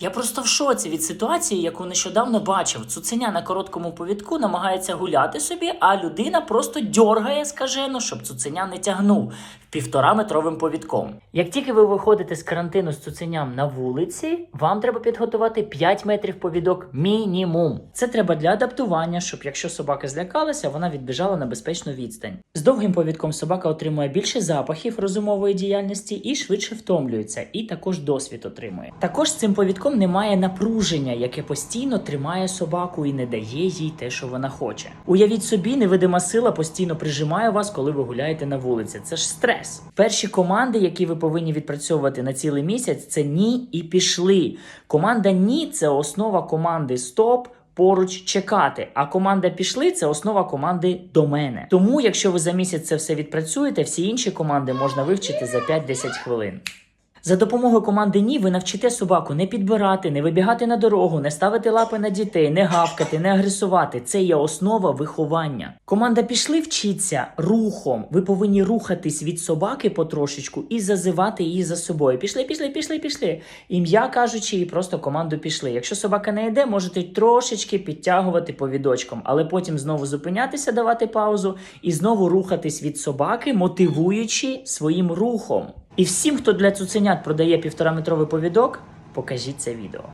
Я просто в шоці від ситуації, яку нещодавно бачив. Цуценя на короткому повідку намагається гуляти собі, а людина просто дьоргає скажено, щоб цуценя не тягнув півтораметровим повідком. Як тільки ви виходите з карантину з цуценям на вулиці, вам треба підготувати 5 метрів повідок мінімум. Це треба для адаптування, щоб якщо собака злякалася, вона відбіжала на безпечну відстань. З довгим повідком собака отримує більше запахів розумової діяльності і швидше втомлюється, і також досвід отримує. Також з цим повідком немає напруження, яке постійно тримає собаку і не дає їй те, що вона хоче. Уявіть собі, невидима сила постійно прижимає вас, коли ви гуляєте на вулиці. Це ж стрес. Перші команди, які ви повинні відпрацьовувати на цілий місяць, це ні і пішли. Команда ні це основа команди стоп. Поруч чекати, а команда пішли це основа команди до мене. Тому, якщо ви за місяць це все відпрацюєте, всі інші команди можна вивчити за 5-10 хвилин. За допомогою команди ні ви навчите собаку не підбирати, не вибігати на дорогу, не ставити лапи на дітей, не гавкати, не агресувати. Це є основа виховання. Команда пішли вчиться рухом. Ви повинні рухатись від собаки потрошечку і зазивати її за собою. Пішли, пішли, пішли, пішли. Ім'я кажучи, і просто команду пішли. Якщо собака не йде, можете трошечки підтягувати повідочком, але потім знову зупинятися, давати паузу і знову рухатись від собаки, мотивуючи своїм рухом. І всім, хто для цуценят продає півтораметровий повідок, покажіть це відео.